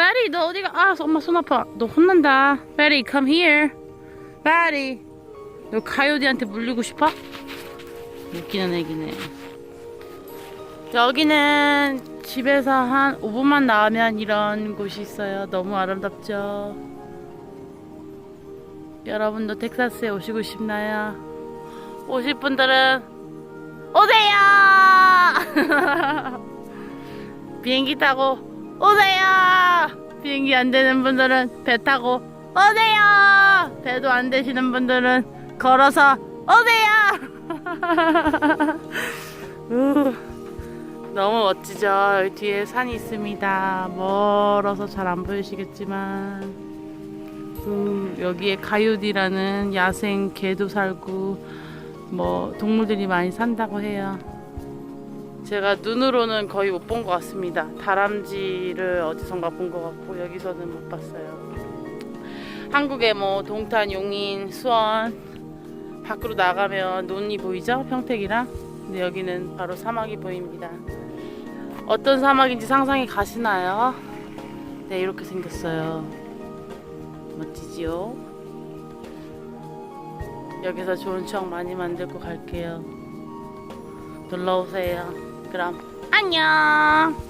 베리 너 어디가? 아 엄마 손 아파. 너 혼난다. 베리 come here. 베리 너 가요디한테 물리고 싶어? 웃기는 애기네. 여기는 집에서 한 5분만 나오면 이런 곳이 있어요. 너무 아름답죠? 여러분도 텍사스에 오시고 싶나요? 오실 분들은 오세요! 비행기 타고 오세요! 비행기 안 되는 분들은 배 타고 오세요! 배도 안 되시는 분들은 걸어서 오세요! 우, 너무 멋지죠? 여기 뒤에 산이 있습니다. 멀어서 잘 안 보이시겠지만 음, 여기에 가요디라는 야생 개도 살고 뭐 동물들이 많이 산다고 해요. 제가 눈으로는 거의 못 본 것 같습니다. 다람쥐를 어디선가 본 것 같고 여기서는 못 봤어요. 한국에 뭐 동탄, 용인, 수원 밖으로 나가면 논이 보이죠? 평택이랑. 근데 여기는 바로 사막이 보입니다. 어떤 사막인지 상상이 가시나요? 네, 이렇게 생겼어요. 멋지지요? 여기서 좋은 추억 많이 만들고 갈게요. 놀러 오세요. 그럼 안녕.